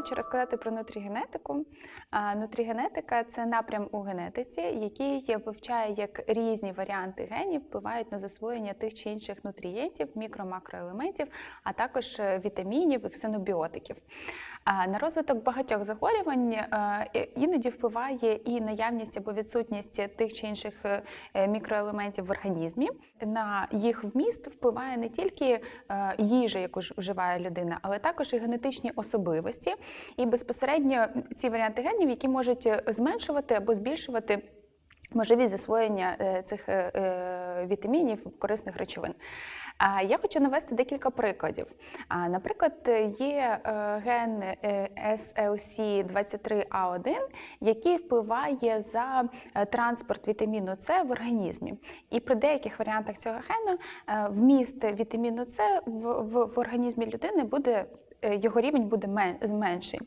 хочу розказати про нутрігенетику. Нутрігенетика це напрям у генетиці, який вивчає, як різні варіанти генів впливають на засвоєння тих чи інших нутрієнтів, мікро-макроелементів, а також е, вітамінів і ксенобіотиків. На розвиток багатьох захворювань е, іноді впливає і наявність або відсутність тих чи інших е, мікроелементів в організмі. На їх вміст впливає не тільки їжа, яку вживає людина, але також і генетичні особливості, і безпосередньо ці варіанти генів, які можуть е, зменшувати або збільшувати. Можливість засвоєння е, цих е, вітамінів, корисних речовин. Я хочу навести декілька прикладів. Наприклад, є ген е, SLC23A1, який впливає за транспорт вітаміну С в організмі. І при деяких варіантах цього гену вміст вітаміну С в, в, в організмі людини буде. Е, Його рівень буде менший.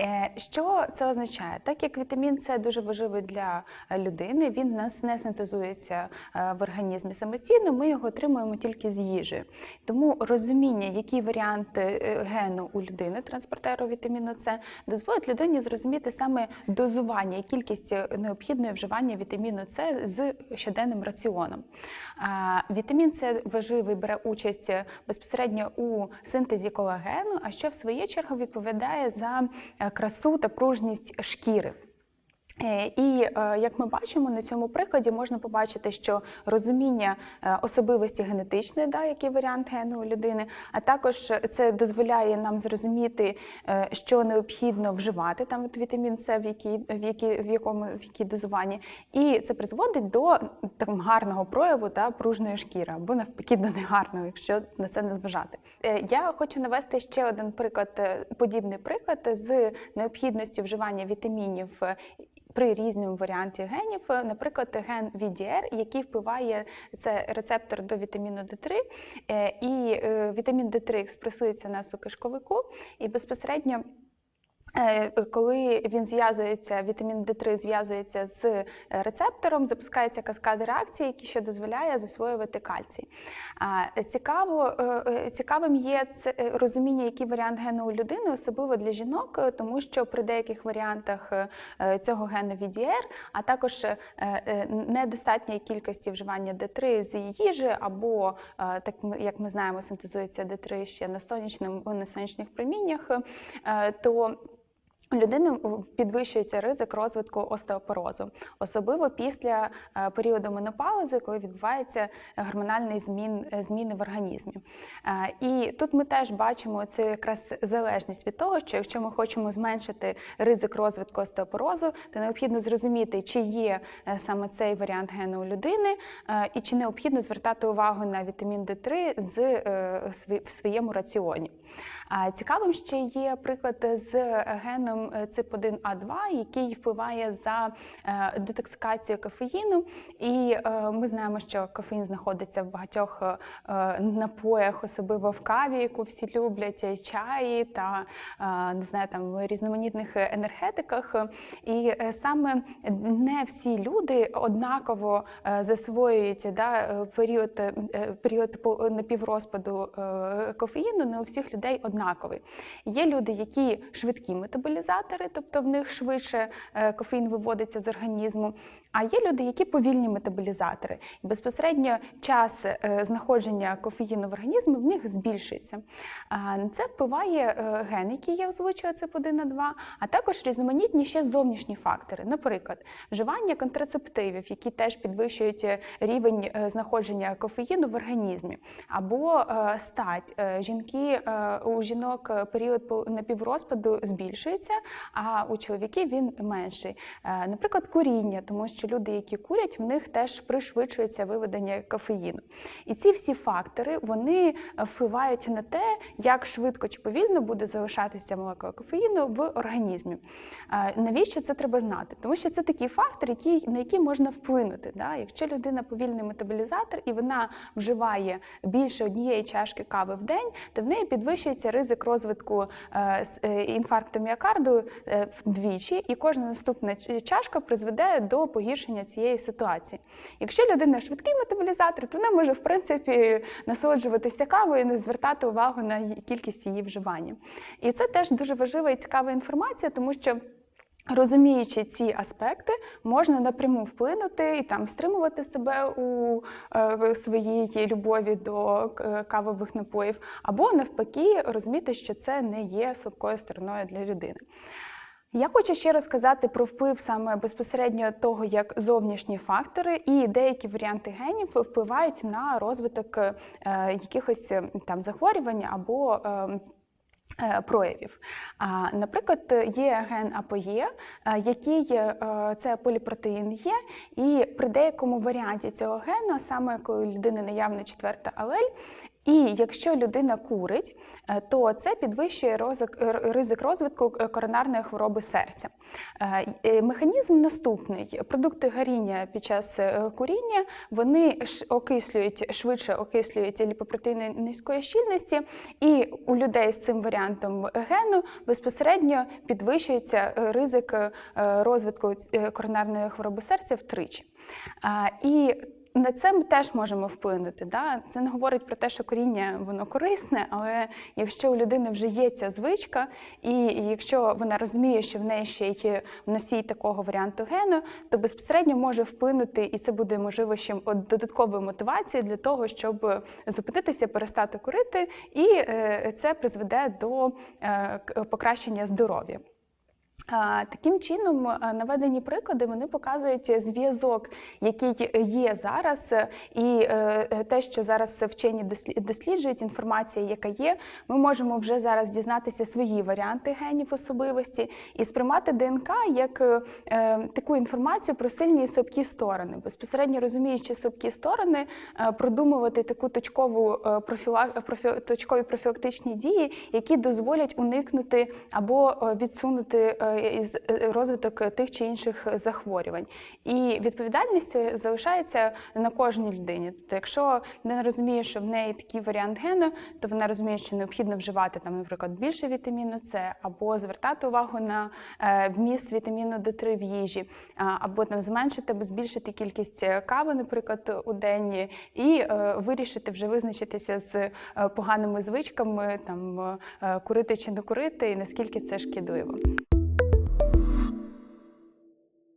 Е, Що це означає? Так як вітамін С дуже важливий для людини, він у нас не синтезується е, в організмі самостійно, ми його отримуємо тільки з їжі. Тому розуміння, які варіанти гену у людини транспортеру вітаміну С, дозволить людині зрозуміти саме дозування і кількість необхідної вживання вітаміну С з щоденним раціоном. Вітамін С важливий бере участь безпосередньо у синтезі колагену, а що в свою чергу відповідає за е, красу та пружність шкіри. Е, І е, як ми бачимо на цьому прикладі, можна побачити, що розуміння е, особливості генетичної, да, який варіант гену у людини, а також це дозволяє нам зрозуміти, що необхідно вживати там от вітамін С, в якій, в якій, в якому в якій дозуванні, і це призводить до там гарного прояву та пружної шкіри, або навпаки до негарного, якщо на це не зважати. Я хочу навести ще один приклад, подібний приклад з необхідності вживання вітамінів. При різному варіанті генів, Е, наприклад, ген VDR, який впливає це рецептор до вітаміну D3, е, і е, вітамін D3 експресується на сукишковику, і безпосередньо. Е, Коли він зв'язується, вітамін D3 зв'язується з е, рецептором, запускається каскад реакцій, який ще дозволяє засвоювати кальцій. Цікаво, е, е, цікавим є це розуміння, який варіант гену у людини, особливо для жінок, тому що при деяких варіантах цього гену VDR, а також недостатньої кількості вживання D3 з їжі, або так як ми знаємо, синтезується D3 ще на сонячному на сонячних проміннях, то у людини підвищується ризик розвитку остеопорозу, особливо після е, періоду менопаузи, коли відбувається гормональний змін, е, зміни в організмі. Е, І тут ми теж бачимо цю якраз залежність від того, що якщо ми хочемо зменшити ризик розвитку остеопорозу, то необхідно зрозуміти, чи є саме цей варіант гену у людини, і чи необхідно звертати увагу на вітамін D3 з в своєму раціоні. Цікавим ще є приклад з геном ЦИП1А2, який впливає за е, детоксикацію кофеїну. І е, ми знаємо, що кофеїн знаходиться в багатьох е, напоях, особливо в каві, яку всі люблять, чаї та е, не знаю, там різноманітних енергетиках. І е, саме не всі люди однаково е, засвоюють да, е, період, е, період напіврозпаду е, кофеїну, не у всіх людей однаковий. Є люди, які швидкі метаболізатори, тобто в них швидше е, кофеїн виводиться з організму. А є люди, які повільні метаболізатори. І безпосередньо час е, знаходження кофеїну в організмі в них збільшується. Це впливає е, ген, який я озвучила, це 1 на 2, а також різноманітні ще зовнішні фактори. Наприклад, вживання контрацептивів, які теж підвищують рівень знаходження кофеїну в організмі, або стать. Жінки у жінок період напіврозпаду збільшується, а у чоловіків він менший. Е, Наприклад, куріння, тому що люди, які курять, в них теж пришвидшується виведення кофеїну. І ці всі фактори вони впливають на те, як швидко чи повільно буде залишатися молекула кофеїну в організмі. Е, Навіщо це треба знати? Тому що це такий фактор, який, на який можна вплинути. Да? Якщо людина повільний метаболізатор і вона вживає більше однієї чашки кави в день, то в неї підвищується ризик розвитку е, інфаркту міокарду прикладу е, вдвічі, і кожна наступна чашка призведе до погіршення цієї ситуації. Якщо людина швидкий метаболізатор, то вона може в принципі насолоджуватися кавою і не звертати увагу на кількість її вживання. І це теж дуже важлива і цікава інформація, тому що. Розуміючи ці аспекти, можна напряму вплинути і там стримувати себе у е, своїй любові до е, кавових напоїв, або навпаки, розуміти, що це не є слабкою стороною для людини. Я хочу ще розказати про вплив саме безпосередньо того, як зовнішні фактори і деякі варіанти генів впливають на розвиток е, якихось там захворювань або е, проявів. А, Наприклад, є ген АПОЄ, е, який е, це поліпротеїн є, і при деякому варіанті цього гену, саме коли людини наявна четверта алель, і якщо людина курить, е, то це підвищує розик- ризик розвитку е, коронарної хвороби серця. Е, е, Механізм наступний: продукти гаріння під час е, куріння вони окислюють швидше окислюють ліпопротеїни низької щільності, і у людей з цим варіантом гену безпосередньо підвищується е, ризик е, розвитку е, коронарної хвороби серця втричі. І на це ми теж можемо вплинути. Да? Це не говорить про те, що коріння воно корисне, але якщо у людини вже є ця звичка, і якщо вона розуміє, що в неї ще є носій такого варіанту гену, то безпосередньо може вплинути, і це буде можливо ще додатковою мотивацією для того, щоб зупинитися, перестати курити, і е, це призведе до е, покращення здоров'я. Таким чином, наведені приклади вони показують зв'язок, який є зараз, е, і е, е, те, що зараз вчені дослі- досліджують, інформація, яка є, ми можемо вже зараз дізнатися свої варіанти генів особливості і сприймати ДНК як е, е, таку інформацію про сильні і слабкі сторони. Безпосередньо розуміючи слабкі сторони, е, продумувати таку точкову е, профіла- профі- точкові профілактичні дії, які дозволять уникнути або е, відсунути е, е, розвиток тих чи інших захворювань. І відповідальність е, залишається на кожній людині. Тобто, якщо людина розуміє, що в неї такий варіант гену, то вона розуміє, що необхідно вживати там, наприклад, більше вітаміну С, або звертати увагу на е, вміст вітаміну Д3 в їжі, або там зменшити або збільшити кількість е, кави, наприклад, у день, і е, вирішити вже визначитися з е, поганими звичками, там е, курити чи не курити, і наскільки це шкідливо.